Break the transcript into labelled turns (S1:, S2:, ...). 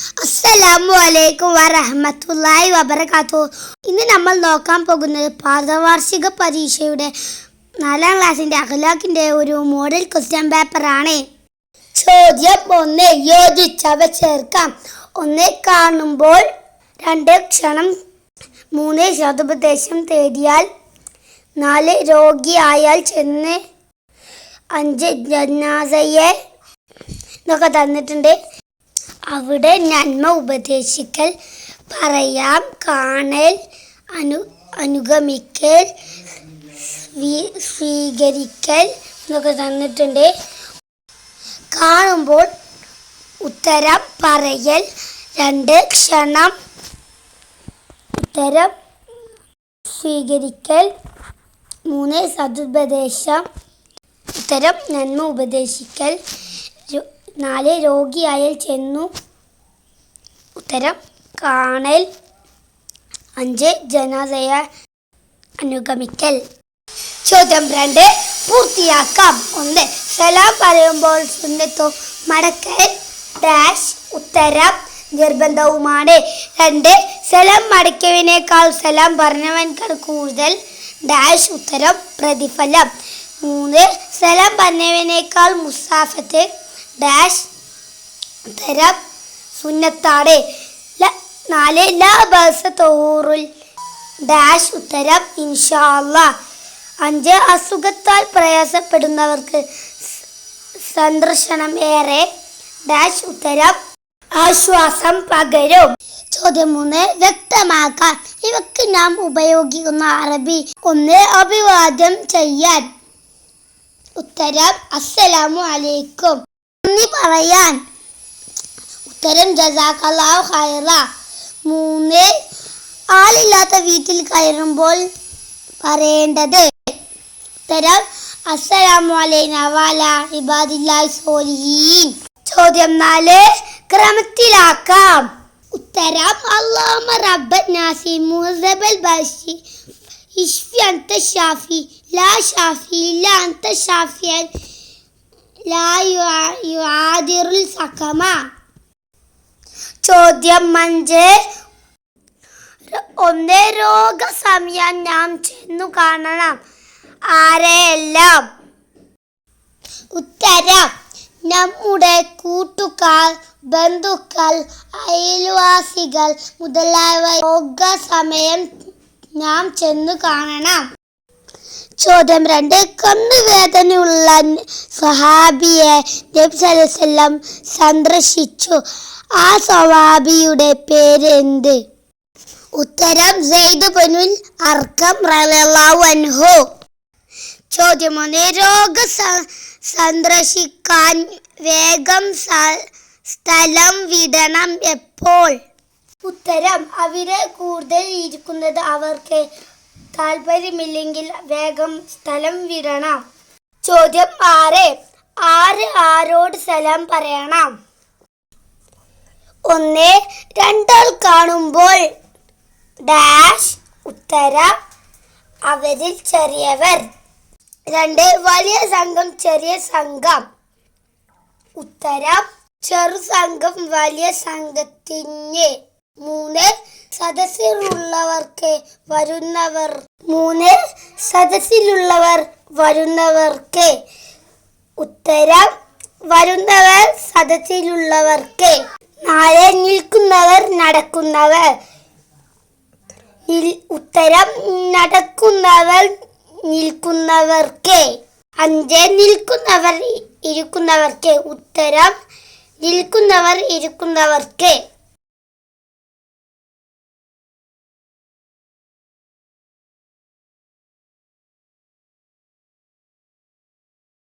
S1: അസ്സലാമു അലൈക്കും വറഹമത്തുള്ളാഹി വബറകാത്തു ഇന്ന് നമ്മൾ നോക്കാൻ പോകുന്നത് പാദവാർഷിക പരീക്ഷയുടെ നാലാം ക്ലാസ്സിന്റെ അഖലാഖിന്റെ ഒരു മോഡൽ ക്വസ്റ്റ്യൻ പേപ്പറാണ് ചോദ്യം ഒന്ന് യോജിച്ചവ ചേർക്കാം. ഒന്ന് കാണുമ്പോൾ രണ്ട് ക്ഷണം മൂന്ന് ശതോപദേശം തേടിയാൽ നാല് രോഗിയായാൽ ചെന്ന് അഞ്ച് ജന്നാസയെ എന്നൊക്കെ തന്നിട്ടുണ്ട്. അവിടെ നന്മ ഉപദേശിക്കൽ പറയാം കാണൽ അനു അനുഗമിക്കൽ സ്വീ- സ്വീകരിക്കൽ എന്നൊക്കെ തന്നിട്ടുണ്ട്. കാണുമ്പോൾ ഉത്തരം പറയൽ രണ്ട് ക്ഷണം. ഉത്തരം സ്വീകരിക്കൽ മൂന്ന് സതുപദേശം ഉത്തരം നന്മ ഉപദേശിക്കൽ നാല് രോഗിയായാൽ ചെന്നു. ഉത്തരം കാണൽ. അഞ്ച് ജനാദയ അനുഗമിക്കൽ. ചോദ്യം രണ്ട് പൂർത്തിയാക്കാം. ഒന്ന് സലാം പറയുമ്പോൾ സുന്നത്തോ മടക്കൽ. ഡാഷ് ഉത്തരം നിർബന്ധവുമാണ്. രണ്ട് സലാം മടക്കിയവനേക്കാൾ സലാം പറഞ്ഞവനേക്കാൾ കൂടുതൽ. ഡാഷ് ഉത്തരം പ്രതിഫലം. മൂന്ന് സലാം പറഞ്ഞവനേക്കാൾ മുസാഫത്ത് ഡാഷ് തരം സുന്നത്താണ്. നാല് ലാ ബസ തോറുൽ. ഡാഷ് ഉത്തരം ഇൻഷാല്ല അഞ്ച് അസുഖത്താൽ പ്രയാസപ്പെടുന്നവർക്ക് സന്ദർശനം ഏറെ. ഡാഷ് ഉത്തരം ആശ്വാസം പകരും. ചോദ്യം മൂന്ന് വ്യക്തമാക്കാൻ. ഇവക്ക് നാം ഉപയോഗിക്കുന്ന അറബി. ഒന്ന് അഭിവാദ്യം ചെയ്യാൻ. ഉത്തരം അസ്സലാമു അലൈക്കും. നന്ദി പറയാൻ. ഉത്തരം ജസാഖല്ലാഹു ഖൈറ. മൂന്ന് ആളില്ലാത്ത വീട്ടിൽ കയറുമ്പോൾ പറയേണ്ടത്. ഉത്തരം അസ്സലാമു അലൈന വാല ഇബാദില്ലാഹി സോലിഹീൻ. ചോദ്യം നാല് ക്രമത്തിലാക്കാം. ഉത്തരം അല്ലാഹുമ്മ റബ്ബൻ നാസി മുഹസബൽ ബഷി ഇഷ്ഫി അന്ത ഷാഫി ലാ യുആ- യുആദിറുൽ സഖമ. ചോദ്യം അഞ്ച്. ഒന്ന് രോഗസമയം നാം ചെന്നു കാണണം. ആരെയെല്ലാം? ഉത്തരം നമ്മുടെ കൂട്ടുകാർ ബന്ധുക്കൾ അയൽവാസികൾ മുതലായവ രോഗസമയം നാം ചെന്നു കാണണം. ചോദ്യം രണ്ട്. കണ്ണുവേദനയുള്ള സഹാബിയെ നബി സല്ലല്ലാഹു സന്ദർശിച്ചു. ആ സഹാബിയുടെ പേര് എന്ത് ഉത്തരം സെയ്ദ് ബനുൽ അർക്കം റളിയല്ലാഹു അൻഹു. ചോദ്യം ഒന്ന് രോഗ സന്ദർശിക്കാൻ വേഗം സ്ഥലം വിടണം എപ്പോൾ? ഉത്തരം അവരെ കൂടുതൽ ഇരിക്കുന്നത് അവർക്ക് താല്പര്യമില്ലെങ്കിൽ വേഗം സ്ഥലം വിടണം. ചോദ്യം ആറ്. ആര് ആരോട് സ്ഥലം പറയണം? ഒന്ന് രണ്ടാൾ കാണുമ്പോൾ. ഡാഷ് ഉത്തരം. അവരിൽ ചെറിയവർ. രണ്ട് വലിയ സംഘം ചെറിയ സംഘം. ഉത്തരം ചെറു സംഘം വലിയ സംഘത്തിന് മൂന്ന് സദസ്സിലുള്ളവർക്ക് വരുന്നവർ മൂന്ന് സദസ്സിലുള്ളവർ വരുന്നവർക്ക്. ഉത്തരം വരുന്നവർ സദസ്സിലുള്ളവർക്ക്. നാല് നിൽക്കുന്നവർ നടക്കുന്നവർ. ഉത്തരം നടക്കുന്നവർ നിൽക്കുന്നവർക്ക്. അഞ്ച് നിൽക്കുന്നവർ ഇരിക്കുന്നവർക്ക്. ഉത്തരം നിൽക്കുന്നവർ ഇരിക്കുന്നവർക്ക്.